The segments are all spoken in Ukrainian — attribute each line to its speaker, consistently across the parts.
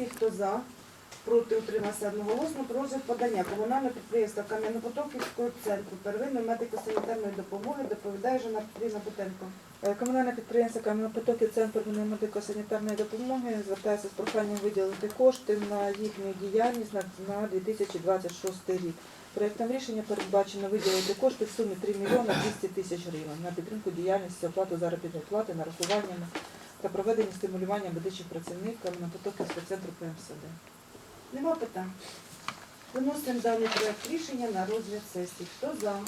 Speaker 1: сесії. Хто за? Проти утримався одноголосно. Про розгляд подання комунального підприємства Кам'янопотоківського центру первинної медико-санітарної допомоги доповідає Жана Петрівна Бутенко.
Speaker 2: Е, Комунальне підприємство Кам'янопотоки Центр медико-санітарної допомоги звертається з проханням виділити кошти на їхню діяльність на 2026 рік. Проєктом рішення передбачено виділити кошти в сумі 3 мільйони 200 тисяч гривень на підтримку діяльності, оплату заробітної плати, нарахуваннями та проведення стимулювання медичних працівників на Кам'янопотоківського центру ПМСД.
Speaker 1: Нема питань. Виносимо даний проект рішення на розгляд сесії. Хто за?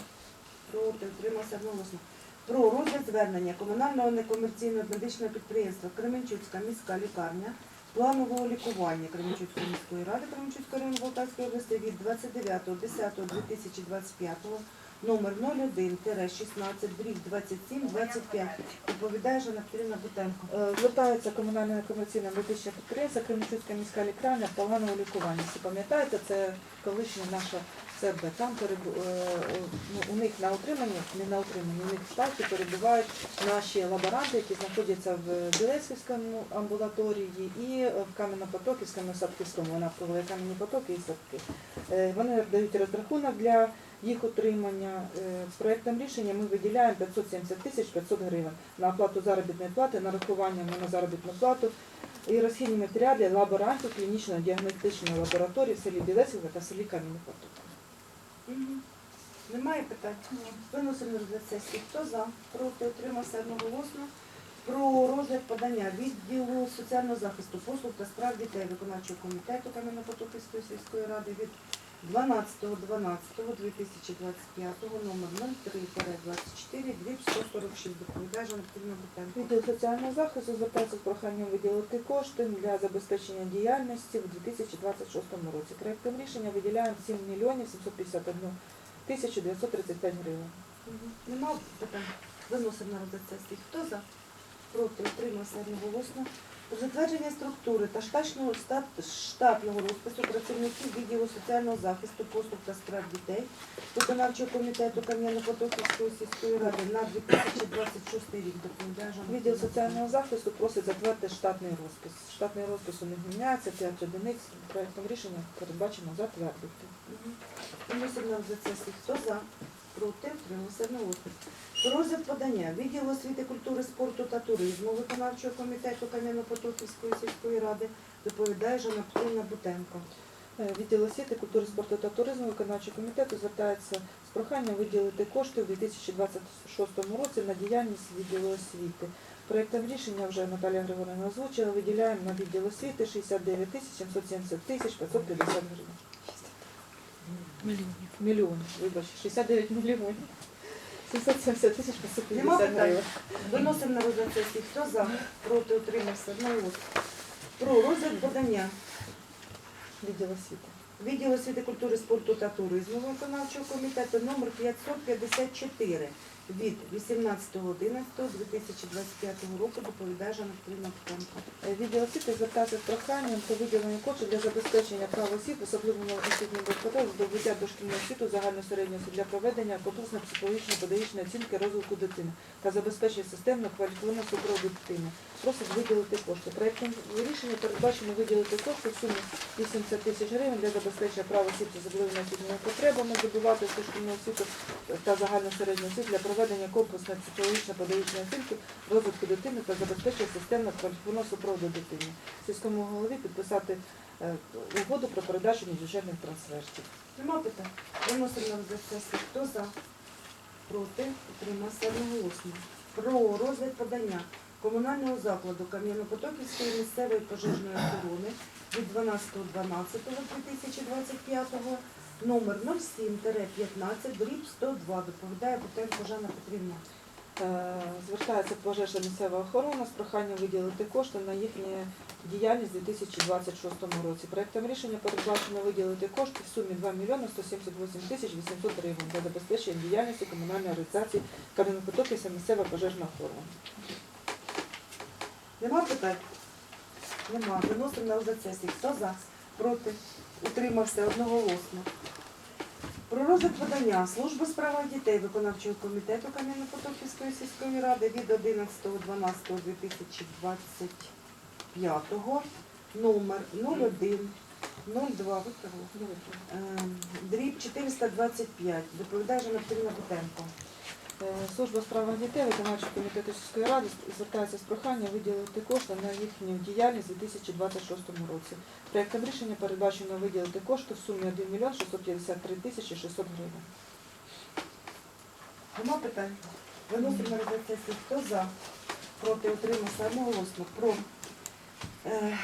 Speaker 1: Проти утримався одноголосно. Про розгляд звернення комунального некомерційного медичного підприємства Кременчуцька міська лікарня планового лікування Кременчуцької міської ради Кременчуцької району Полтавської області від 29.10.2025 номер 01-16 дріб 27 25 доповідає Жанна Петрівна Бутенко.
Speaker 2: Е, Звертається комунальне некомерційне медичне підприємство Кременчуцька міська лікарня планового лікування. Всі пам'ятаєте, це колишня наша ЦБ. Там перебу- е, ну, у них на утриманні, не на утриманні, у них в штаті перебувають наші лаборанти, які знаходяться в Білецьківському амбулаторії і в Кам'янопотоківському Садківському, навколо Кам'яні потоки і садки. Е, Вони дають розрахунок для їх утримання. Е, проєктом рішення ми виділяємо 570 тисяч 500 гривень на оплату заробітної плати, нарахування на заробітну плату і розхідні матеріали лаборантів клінічно-діагностичної лабораторії в селі Білесівка та в селі Кам'яний.
Speaker 1: Немає питань? Виносимо розгляд сесії. Хто за? Проти утримався одноголосно. Про розгляд подання відділу соціального захисту послуг та справ дітей виконавчого комітету Кам'янопотоківської сільської ради від 12.12.2025 номер 03-24 дріб 146 доповідає Петрівна Бутенко.
Speaker 2: Відділ соціального захисту звертається з проханням виділити кошти для забезпечення діяльності в 2026 році. Проєктом рішення виділяємо 7 мільйонів 751 тисячу 935 гривень.
Speaker 1: Нема питань? Виносимо на розгляд сесії. Хто за? Проти утримався одноголосно. Затвердження структури та штатного, штатного розпису працівників відділу соціального захисту, послуг та справ дітей виконавчого комітету Кам'яно-Потоківської сільської ради на 2026 рік
Speaker 2: Відділ соціального захисту просить затвердити штатний розпис. Штатний розпис у них міняється, 5 одиниць. Проєктом рішення передбачено затвердити.
Speaker 1: Мгм. Виносимо на розгляд сесії. Хто за? Проти утримався одноголосно. Розгляд подання відділу освіти, культури, спорту та туризму виконавчого комітету Кам'яно-Потоківської сільської ради доповідає Жанна Петрівна Бутенко.
Speaker 2: Е, Відділ освіти, культури, спорту та туризму виконавчого комітету звертається з проханням виділити кошти у 2026 році на діяльність відділу освіти. Проєктом рішення вже Наталія Григорівна озвучила, виділяємо на відділ освіти 69 тисяч 770 тисяч 550 гривень.
Speaker 3: Мільйонів.
Speaker 2: Мільйонів, вибач, 69 мільйонів. 770 тисяч
Speaker 1: Нема
Speaker 2: 550
Speaker 1: питань?
Speaker 2: гривень.
Speaker 1: Виносимо на розгляд сесії. Хто за? Проти утримався одноголосно. Про розгляд подання
Speaker 2: Відділ освіти.
Speaker 1: Відділ освіти, культури, спорту та туризму виконавчого комітету номер 554 від 18.11.2025 року доповідає Жанна Петрівна Бутенко.
Speaker 2: Е, Відділ освіти з проханням про виділення коштів для забезпечення прав осіб, особливо освітньої безпеки, здобуття дошкільного освіту загальної середньої освіти для проведення комплексної психологічної педагогічної оцінки розвитку дитини та забезпечення системно кваліфікованого супроводу дитини. Просить виділити кошти. Проєктом рішення передбачено виділити кошти в сумі 80 тисяч гривень для забезпечення прав осіб з особливими освітніми потребами здобувати дошкільну освіту та загальну середню освіту для проведення комплексної психологічної педагогічної оцінки розвитку дитини та забезпечує системно кваліфікованого супроводу дитини. Сільському голові підписати е, угоду про передачу бюджетних трансфертів.
Speaker 1: Нема питань? Виносимо на сесії. Хто за? Проти? Утримався одноголосно. Про розгляд подання комунального закладу Кам'янопотоківської місцевої пожежної охорони від 12.12.2025 номер 07-15 дріб 102 доповідає Бутенко Жанна Петрівна.
Speaker 2: Е, Звертається пожежна місцева охорона з проханням виділити кошти на їхню діяльність у 2026 році. Проектом рішення передбачено виділити кошти в сумі 2 мільйони 178 тисяч 800 гривень для забезпечення діяльності комунальної організації Кам'янопотоківська місцева пожежна охорона.
Speaker 1: Нема питань? Нема. Виносимо на розгляд. Хто за? Проти? Утримався одноголосно. Про розгляд подання служби справах дітей виконавчого комітету Кам'яно-Потоківської сільської ради від 11.12.2025 номер 01 02 виправила? Ем, дріб 425. Доповідає Жанна Петрівна Бутенко.
Speaker 2: Е, Служба у справах дітей виконавчого комітету сільської ради звертається з проханням виділити кошти на їхню діяльність у 2026 році. Проектом рішення передбачено виділити кошти в сумі 1 мільйон 653 тисячі 600 гривень.
Speaker 1: Нема питань? Виносимо на розгляд сесії. Хто за? Проти утримався одноголосно. Про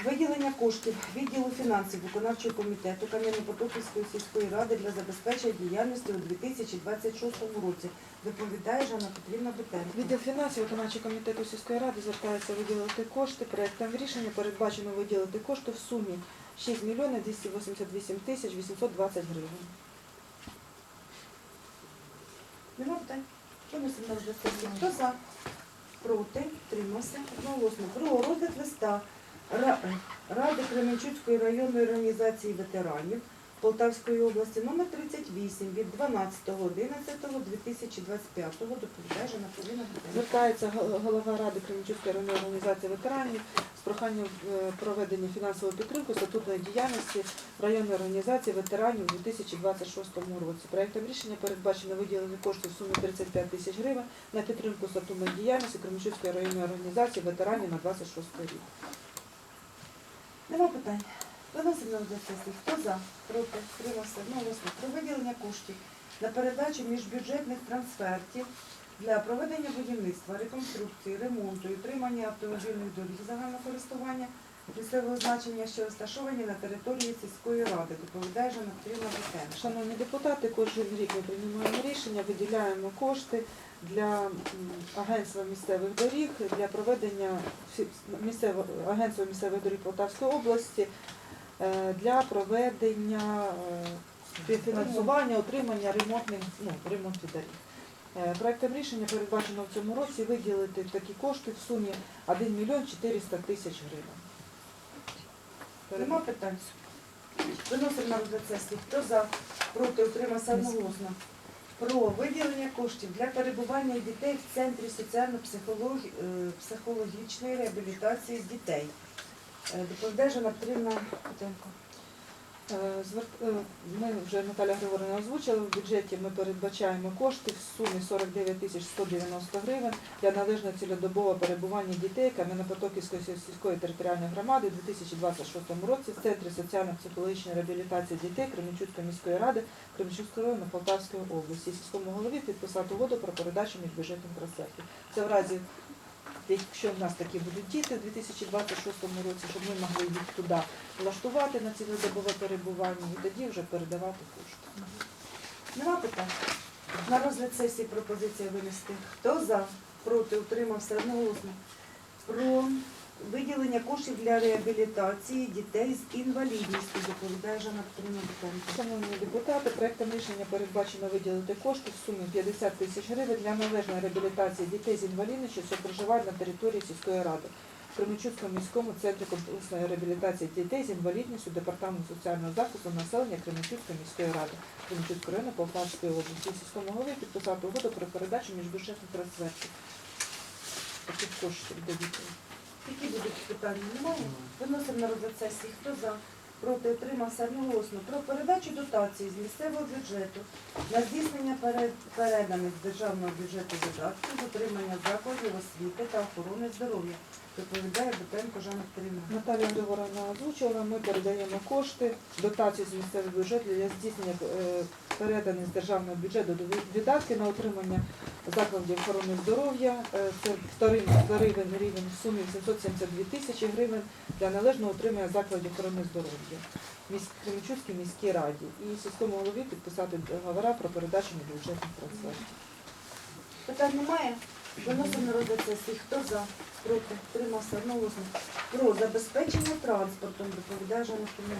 Speaker 1: виділення коштів відділу фінансів виконавчого комітету Кам'янопотоківської сільської ради для забезпечення діяльності у 2026 році. Доповідає Жанна Петрівна Бутенко.
Speaker 2: Відділ фінансів виконавчого комітету сільської ради звертається виділити кошти. Проектом рішення передбачено виділити кошти в сумі 6 мільйонів 288 тисяч 820 гривень.
Speaker 1: Нема питань? Виносимо на розгляд. Хто за? Проти? Утримався одноголосно. Про розгляд листа Ради Кременчуцької районної організації ветеранів Полтавської області номер 38 від 12.11.2025 доповідає Жанна Бутенко.
Speaker 2: Звертається голова ради Кременчуцької районної організації ветеранів з проханням е, проведення фінансової підтримки статутної діяльності районної організації ветеранів у 2026 році. Проектом рішення передбачено виділення коштів в сумі 35 тисяч гривень на підтримку статутної діяльності Кременчуцької районної організації ветеранів на 26 рік.
Speaker 1: Нема питань. Виносимо до сесії. Хто за? Проти? Утримався одноголосно. Про виділення коштів на передачу міжбюджетних трансфертів для проведення будівництва, реконструкції, ремонту і утримання автомобільних доріг загального користування місцевого значення, що розташовані на території сільської ради. Доповідає Жанна Петрівна Бутенко.
Speaker 2: Шановні депутати, кожен рік ми приймаємо рішення, виділяємо кошти для агентства місцевих доріг для проведення всі- місцево- агентства місцевих доріг Полтавської області е, для проведення е, співфінансування, отримання ремонтних ну, ремонту доріг. Е, Проектом рішення передбачено в цьому році виділити такі кошти в сумі 1 мільйон 400 тисяч гривень.
Speaker 1: Нема питань. Виносимо на розгляд сесії. Хто за? Проти? отримався одноголосно. Про виділення коштів для перебування дітей в Центрі соціально-психологічної реабілітації дітей. Е, Доповідає Жона Петрівна Путенко.
Speaker 2: Е, е, Ми вже Наталя Григорівна озвучила, в бюджеті ми передбачаємо кошти в сумі 49 тисяч 190 гривень для належного цілодобового перебування дітей Кам'янопотоківської сільської територіальної громади у 2026 році в Центрі соціально-психологічної реабілітації дітей Кременчуцької міської ради Кременчуцького району Полтавської області. Сільському голові підписати угоду про передачу міжбюджетних трансфертів. Це в разі, якщо в нас такі будуть діти у 2026 році, щоб ми могли їх туди влаштувати на цілодобове перебування і тоді вже передавати кошти.
Speaker 1: Нема питань. На розгляд сесії пропозиція винести. Хто за? Проти? Утримався одноголосно. Про виділення коштів для реабілітації дітей з інвалідністю. Доповідає Жанна Петрівна Бутенко.
Speaker 2: Шановні депутати, проектом рішення передбачено виділити кошти в сумі 50 тисяч гривень для належної реабілітації дітей з інвалідністю, що проживають на території сільської ради. В Кременчуцькому міському центрі комплексної реабілітації дітей з інвалідністю Департаменту соціального захисту населення Кременчуцької міської ради, Кременчуцького району Полтавської області. Сільському голові підписати угоду про передачу міжбюджетних трансфертів. Таких коштів для дітей.
Speaker 1: Які будуть питання? Немає? Виносимо на розгляд сесії. Хто за? Проти утримався одноголосно. Про передачу дотації з місцевого бюджету на здійснення переданих з державного бюджету видатків з утримання закладів освіти та охорони здоров'я. Доповідає Бутенко Жанна Петрівна.
Speaker 2: Наталія Григорівна озвучила, ми передаємо кошти, дотацію з місцевого бюджету для здійснення переданих з державного бюджету до видатки на отримання закладів охорони здоров'я. Е, Це вторинний рівень, в сумі 772 тисячі гривень для належного отримання закладів охорони здоров'я Кременчуцькій міській раді. І сільському голові підписати договора про передачу бюджетних процесів.
Speaker 1: Питань немає? Виносимо на розгляд сесії. Хто за? Проти? Утримався одноголосно. Про забезпечення транспортом доповідає Жанна Петрівна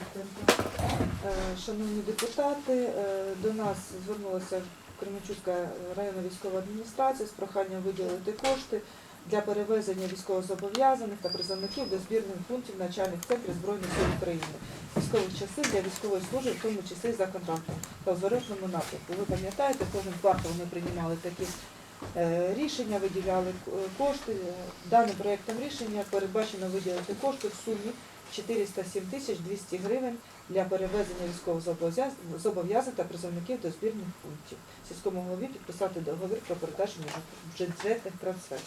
Speaker 2: Е, Шановні депутати, е, до нас звернулася Кременчуцька районна військова адміністрація з проханням виділити кошти для перевезення військовозобов'язаних та призовників до збірних пунктів навчальних центрів Збройних сил України, військових частин для військової служби, в тому числі за контрактом та в зворотному напрямку. Ви пам'ятаєте, кожен квартал ми приймали такі рішення, виділяли е, кошти. Даним проєктом рішення передбачено виділити кошти в сумі 407 тисяч 200 гривень для перевезення військових зобов'язань та призовників до збірних пунктів. Сільському голові підписати договір про передачу бюджетних трансферів.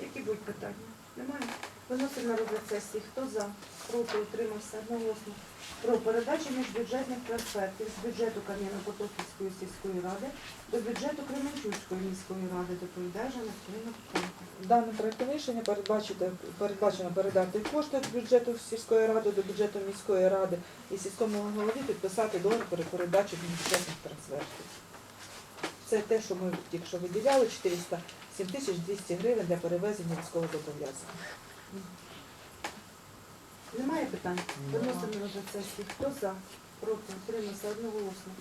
Speaker 1: Які будуть питання? Немає. Виносимо на розгляд сесії. Хто за? Проти утримався одноголосно. Про передачу міжбюджетних трансфертів з бюджету Кам'яно-Потоківської сільської ради до бюджету Кременчуцької міської ради доповідає Жанна Катерина Куханка.
Speaker 2: Даним проектом рішення передбачити- передбачено передати кошти з бюджету сільської ради до бюджету міської ради і сільському голові підписати договір про передачу бюджетних трансфертів. Це те, що ми тільки що виділяли, 407 тисяч 200 гривень для перевезення військового зобов'язань.
Speaker 1: Немає питань? Виносимо на розгляд сесії. Хто за? Проти утримався одноголосно.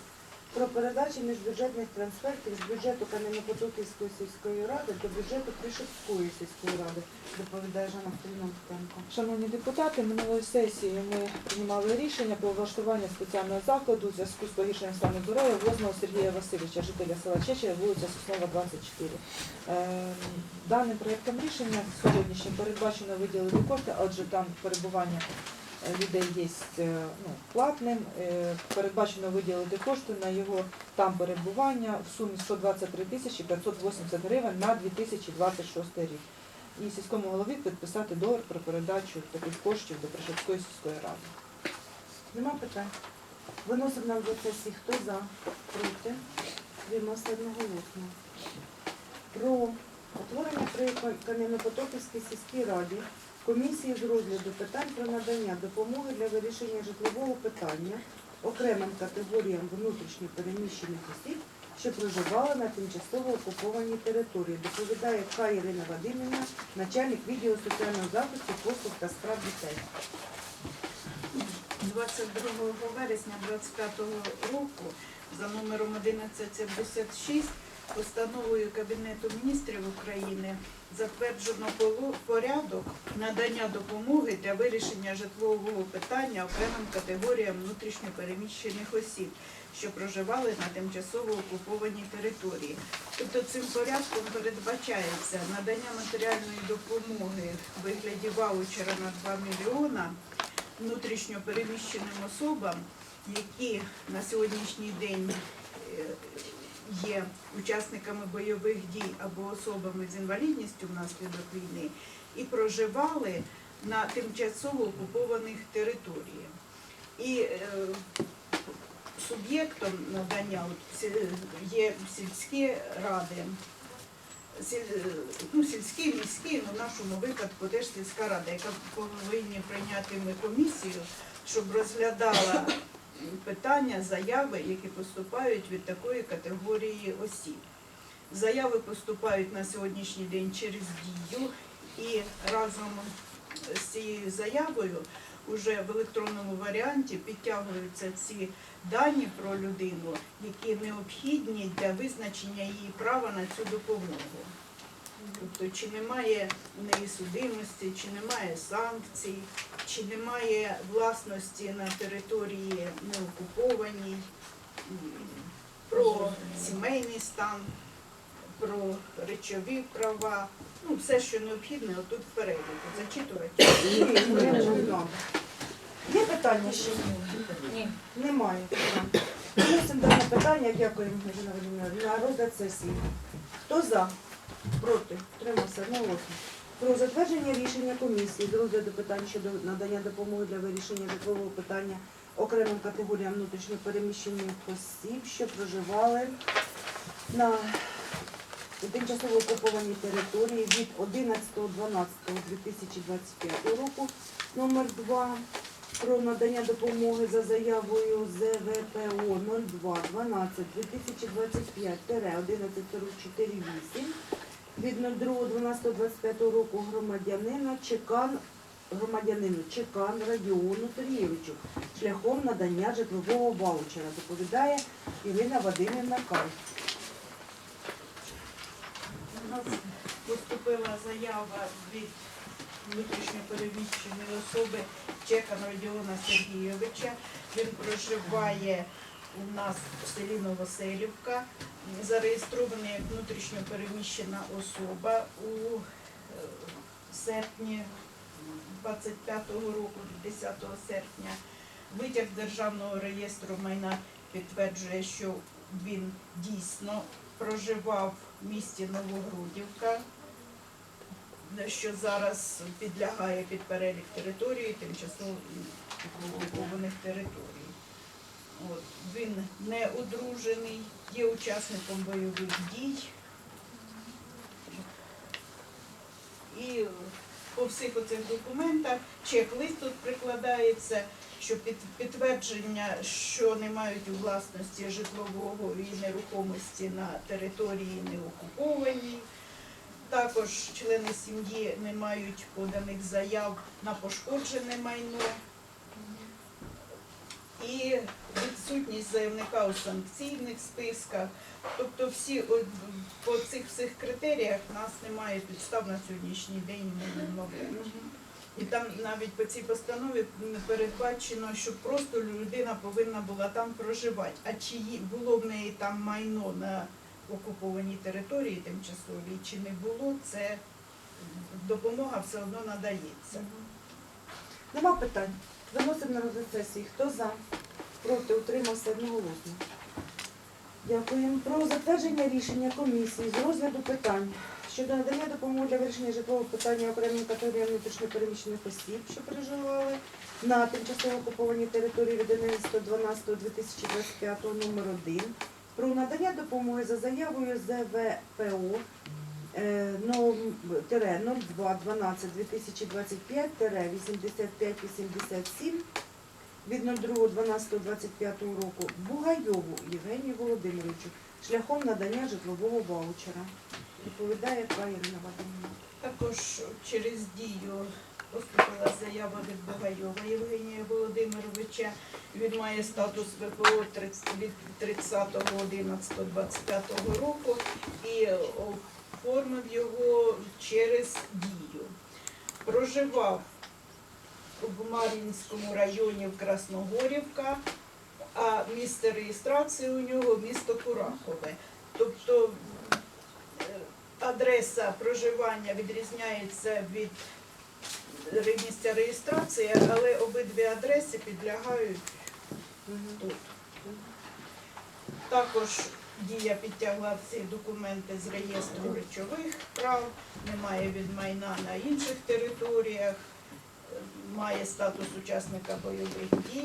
Speaker 1: Про передачу міжбюджетних трансфертів з бюджету Кам'яно-Потоківської сільської ради до бюджету Кришевської сільської ради доповідає Жанна Куханка.
Speaker 2: Шановні депутати, минулої сесії ми приймали рішення про влаштування спеціального закладу у зв'язку з погіршенням стану здоров'я возного Сергія Васильовича, жителя села Чечева, вулиця Соснова, 24. Е, Даним проєктом рішення сьогоднішнім передбачено виділити кошти, адже там перебування людей є е, ну, платним. Е, Передбачено виділити кошти на його там перебування в сумі 123 тисячі 580 гривень на 2026 рік і сільському голові підписати договір про передачу таких коштів до Пришепської сільської ради.
Speaker 1: Нема питань? Виносимо на розгляд сесії. Хто за? Проти? Утримався одноголосно. Про утворення при Кам'янопотоківській сільській раді комісії з розгляду питань про надання допомоги для вирішення житлового питання окремим категоріям внутрішньо переміщених осіб, що проживали на тимчасово окупованій території. Доповідає К. Ірина Вадимівна, начальник відділу соціального захисту, послуг та справ дітей.
Speaker 4: 22 вересня 25 року за номером 1176 постановою Кабінету міністрів України затверджено порядок надання допомоги для вирішення житлового питання окремим категоріям внутрішньопереміщених осіб, що проживали на тимчасово окупованій території. Тобто цим порядком передбачається надання матеріальної допомоги в вигляді ваучера на 2 мільйона внутрішньо переміщеним особам, які на сьогоднішній день е, є учасниками бойових дій або особами з інвалідністю внаслідок війни, і проживали на тимчасово окупованих територіях. І е, суб'єктом надання є сільські ради, ну, сільські, міські, ну, в нашому випадку теж сільська рада, яка повинні прийняти комісію, щоб розглядала питання, заяви, які поступають від такої категорії осіб. Заяви поступають на сьогоднішній день через дію і разом з цією заявою уже в електронному варіанті підтягуються ці дані про людину, які необхідні для визначення її права на цю допомогу. Тобто, чи немає в неї судимості, чи немає санкцій, чи немає власності на території неокупованій, про сімейний стан, про речові права, ну все, що необхідне, отут в переліку. Зачитувати.
Speaker 1: Є питання ще?
Speaker 2: Ні.
Speaker 1: Немає. Виносимо дане питання, Володимирівна, на розгляд сесії. Хто за? Проти? Тримався одноголосно. Про затвердження рішення комісії з розгляду питань щодо надання допомоги для вирішення житлового питання окремим категоріям внутрішньопереміщених осіб, що проживали на тимчасово окупованій території від 11.12.2025 року номер 2 про надання допомоги за заявою ЗВПО 02 12 2025 1144 8 від 02.12.25 року громадянина Чекан громадянину Чекан Радіону Сергійовичу шляхом надання житлового ваучера. Доповідає Ірина Вадимівна Кай.
Speaker 4: У нас поступила заява від внутрішньопереміщеної особи Чекана Родіона Сергійовича. Він проживає у нас в селі Новоселівка, зареєстрований як внутрішньопереміщена особа у е, серпні 25-го року, 10 серпня. Витяг державного реєстру майна підтверджує, що він дійсно проживав в місті Новогрудівка, що зараз підлягає під перелік території тимчасово окупованих територій. От. Він не одружений, є учасником бойових дій. І по всіх оцих документах чек-лист тут прикладається, що під, підтвердження, що не мають у власності житлового і нерухомості на території не окупованій. Також члени сім'ї не мають поданих заяв на пошкоджене майно. І відсутність заявника у санкційних списках. Тобто всі по цих всіх критеріях нас немає підстав на сьогоднішній день не відмовляють. І там навіть по цій постанові передбачено, що просто людина повинна була там проживати. А чи було в неї там майно на окупованій території тимчасовій, чи не було, це допомога все одно надається.
Speaker 1: Нема питань. Виносимо на розгляд. Хто за? Проти? Утримався одноголосно. Дякуємо. Про затвердження рішення комісії з розгляду питань щодо надання допомоги для вирішення житлового питання окремим категоріям внутрішньопереміщених осіб, що переживали на тимчасово окупованій території від 11.12.2025 номер 1 про надання допомоги за заявою ЗВПО е, ном- тире 02 12 2025 тире 85 87 від 02 12 25 року Бугайову Євгенію Володимировичу шляхом надання житлового ваучера. Відповідає Ква Ірина Вадимівна.
Speaker 4: Також через дію поступила заява від Бугайова Євгенія Володимировича. Він має статус ВПО 30 від 30.11.25 року і оформив його через дію. Проживав у Мар'їнському районі в Красногорівка, а місце реєстрації у нього місто Курахове. Тобто е, адреса проживання відрізняється від місця реєстрації, але обидві адреси підлягають тут. Також дія підтягла всі документи з реєстру речових прав, немає від майна на інших територіях, має статус учасника бойових дій.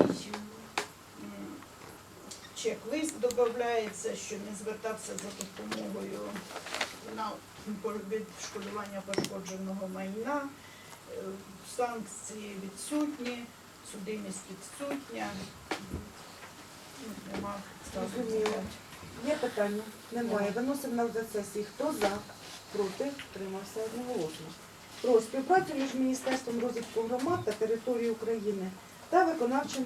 Speaker 4: Чек-лист додається, що не звертався за допомогою на відшкодування пошкодженого майна, санкції відсутні, судимість відсутня. Нема статусу.
Speaker 1: Є питання? Немає. Виносимо на сесії. Хто за? Проти? Тримався одноголосно. Про співпрацю між Міністерством розвитку громад та території України та виконавчим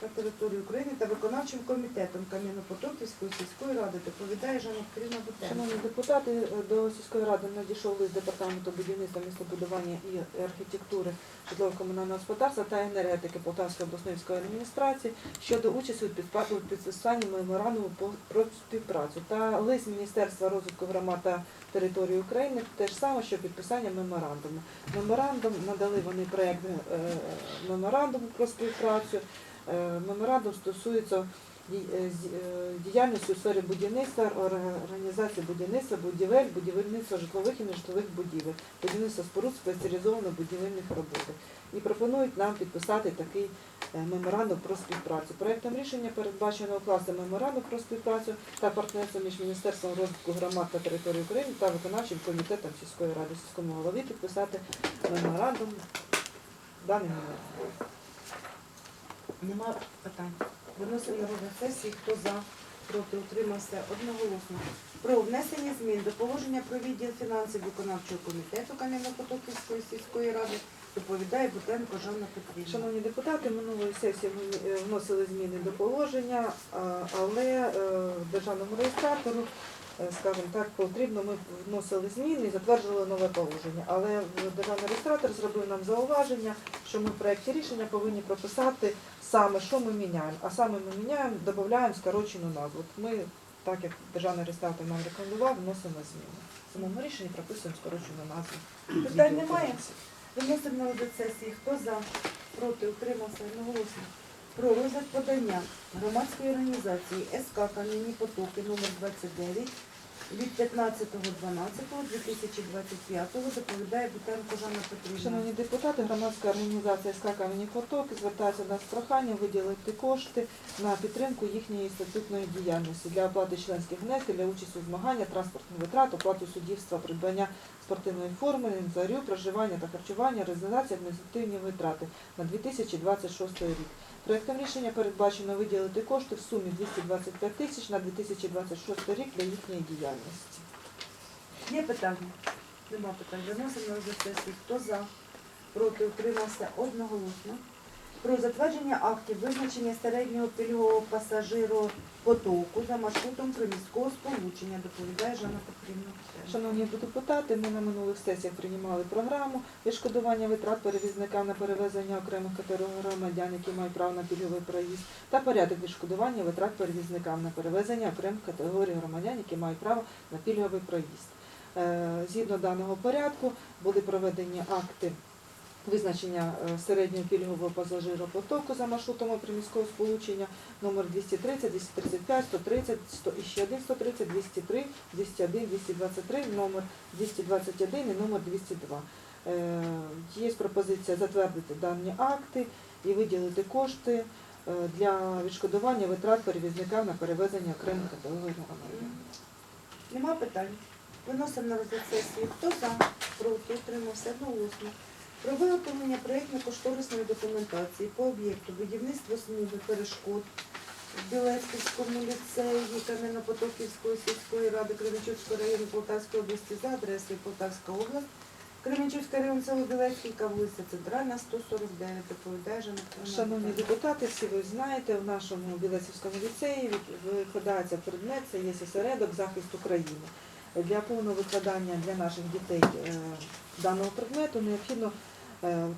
Speaker 1: та території України та виконавчим комітетом Кам'янопотоківської сільської ради доповідає Жанна Петрівна Бутенко.
Speaker 2: Шановні депутати, до сільської ради надійшов лист департаменту будівництва, містобудування і архітектури житлово-комунального господарства та енергетики Полтавської обласної адміністрації щодо участі у підписанні меморандуму про співпрацю та лист Міністерства розвитку громад та території України те ж саме, що підписання меморандуму. Меморандум надали вони проект е, меморандуму про співпрацю. Е, Меморандум стосується е, е, діяльності у сфері будівництва, організації будівництва, будівель, будівництва житлових і нежитлових будівель, будівництва споруд спеціалізованих будівельних роботи. І пропонують нам підписати такий меморандум про співпрацю. Проектом рішення передбачено укласти меморандум про співпрацю та партнерство між Міністерством розвитку громад та території України та виконавчим комітетом сільської ради сільському голові підписати меморандум даний момент.
Speaker 1: Нема питань. Виносимо на сесії. Хто за? Проти? Утримався одноголосно. Про внесення змін до положення про відділ фінансів виконавчого комітету Кам'янопотоківської сільської ради доповідає Бутенко Жанна Петрівна.
Speaker 2: Шановні депутати, минулої сесії ми е, вносили зміни до положення, але е, державному реєстратору, скажімо так, потрібно, ми вносили зміни і затверджували нове положення. Але державний реєстратор зробив нам зауваження, що ми в проєкті рішення повинні прописати саме, що ми міняємо. А саме ми міняємо, додаємо скорочену назву. Ми, так як державний реєстратор нам рекомендував, вносимо зміни. В самому рішенні прописуємо скорочену назву.
Speaker 1: Питань немає? Виносимо на сесії. Хто за? Проти? Утримався одноголосно. Про розгляд подання громадської організації СК Кам'яні потоки номер 29 від 15.12.2025 доповідає Бутенко Жанна Петрівна.
Speaker 2: Шановні депутати, громадська організація СК «Кам'яні потоки звертається до нас з проханням виділити кошти на підтримку їхньої статутної діяльності для оплати членських внесків, для участі у змаганнях, транспортних витрат, оплату суддівства, придбання спортивної форми, інвентарю, проживання та харчування, резервації, адміністративні витрати на 2026 рік. Проектом рішення передбачено виділити кошти в сумі 225 тисяч на 2026 рік для їхньої діяльності.
Speaker 1: Є питання? Нема питань. Виносимо на сесії. Хто за? Проти? Утримався одноголосно. Про затвердження актів визначення середнього пільгового пасажиропотоку за маршрутом приміського сполучення, доповідає Жанна Петрівна.
Speaker 2: Шановні депутати, ми на минулих сесіях приймали програму відшкодування витрат перевізникам на перевезення окремих категорій громадян, які мають право на пільговий проїзд, та порядок відшкодування витрат перевізникам на перевезення окремих категорій громадян, які мають право на пільговий проїзд. Е, Згідно даного порядку були проведені акти визначення е, середнього пільгового пасажиропотоку за маршрутами приміського сполучення номер 230, 235, 130, 100, і ще один 130, 203, 201, 223, номер 221 і номер 202. Е, Є пропозиція затвердити дані акти і виділити кошти е, для відшкодування витрат перевізникам на перевезення окремих категорій громадян.
Speaker 1: Нема питань. Виносимо на розгляд сесії. Хто за? Проти? Утримався одноголосно. Про виготовлення проєктно-кошторисної документації по об'єкту будівництва смуги перешкод в Білецьківському ліцеї Кам'янопотоківської сільської ради Кременчуцького району Полтавської області за адресою Полтавська область. Кременчуцький район село Білецьківка, вулиця Центральна, 149, доповідає Жанна.
Speaker 2: Шановні депутати, всі ви знаєте, в нашому Білецівському ліцеї викладається предмет, це є осередок захист України. Для повного викладання для наших дітей е, даного предмету необхідно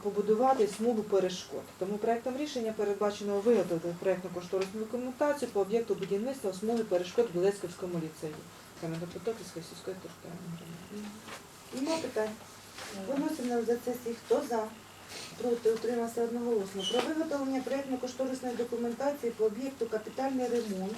Speaker 2: побудувати смугу перешкод. Тому проектом рішення передбачено виготовити проєктно-кошторисну документацію по об'єкту будівництва смуги перешкод в Білецьківському ліцеї. Кам'янопотоківської сільської громади.
Speaker 1: Нема питань. Виносимо на розгляд сесії. Хто за? Проти? Утримався одноголосно. Про виготовлення проєктно-кошторисної документації по об'єкту капітальний ремонт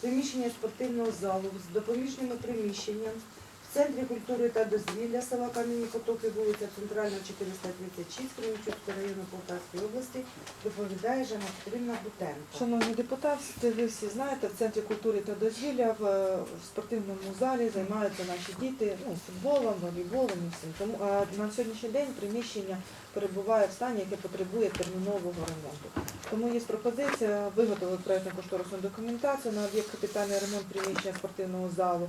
Speaker 1: приміщення спортивного залу з допоміжними приміщенням в центрі культури та дозвілля села Кам'яні Потоки, вулиця Центральна, 436, Кременчуцького району Полтавської області, доповідає Жанна Петрівна Бутенко.
Speaker 2: Шановні депутати, ви всі знаєте, в Центрі культури та дозвілля в, спортивному залі займаються наші діти ну, футболом, волейболом і всім. Тому а на сьогоднішній день приміщення перебуває в стані, яке потребує термінового ремонту. Тому є пропозиція виготовити проєктну кошторисну документацію на об'єкт капітальний ремонт приміщення спортивного залу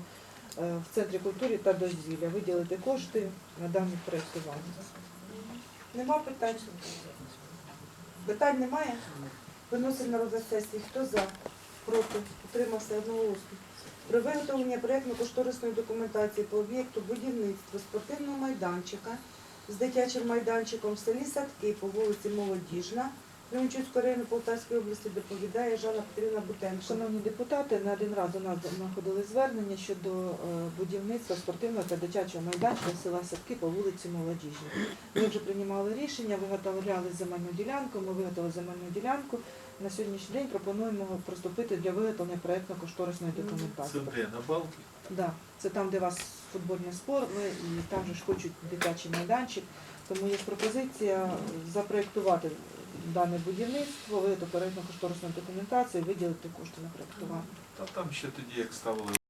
Speaker 2: в Центрі культури та дозвілля, виділити кошти на дані проєктування.
Speaker 1: Нема питань? Питань немає? Виносимо на розгляд сесії. Хто за? Проти? Утримався одноголосно. Про виготовлення проєктно-кошторисної документації по об'єкту будівництва спортивного майданчика з дитячим майданчиком в селі Садки по вулиці Молодіжна, Кременчуцького району Полтавської області доповідає Жанна Петрівна Бутенко.
Speaker 2: Шановні депутати, на один раз до нас знаходили звернення щодо е, будівництва спортивного та дитячого майданчика села Садки по вулиці Молодіжній. Ми вже приймали рішення, виготовляли земельну ділянку, ми виготовили земельну ділянку. На сьогоднішній день пропонуємо приступити для виготовлення проєктно-кошторисної
Speaker 5: Це
Speaker 2: документації.
Speaker 5: де, на балки?
Speaker 2: Да, це там, де у вас футбольні спорви, і там же ж хочуть дитячий майданчик. Тому є пропозиція запроєктувати дане будівництво, видати коректну кошторисну документацію, виділити кошти на проєктування.
Speaker 5: Та там ще тоді, як ставили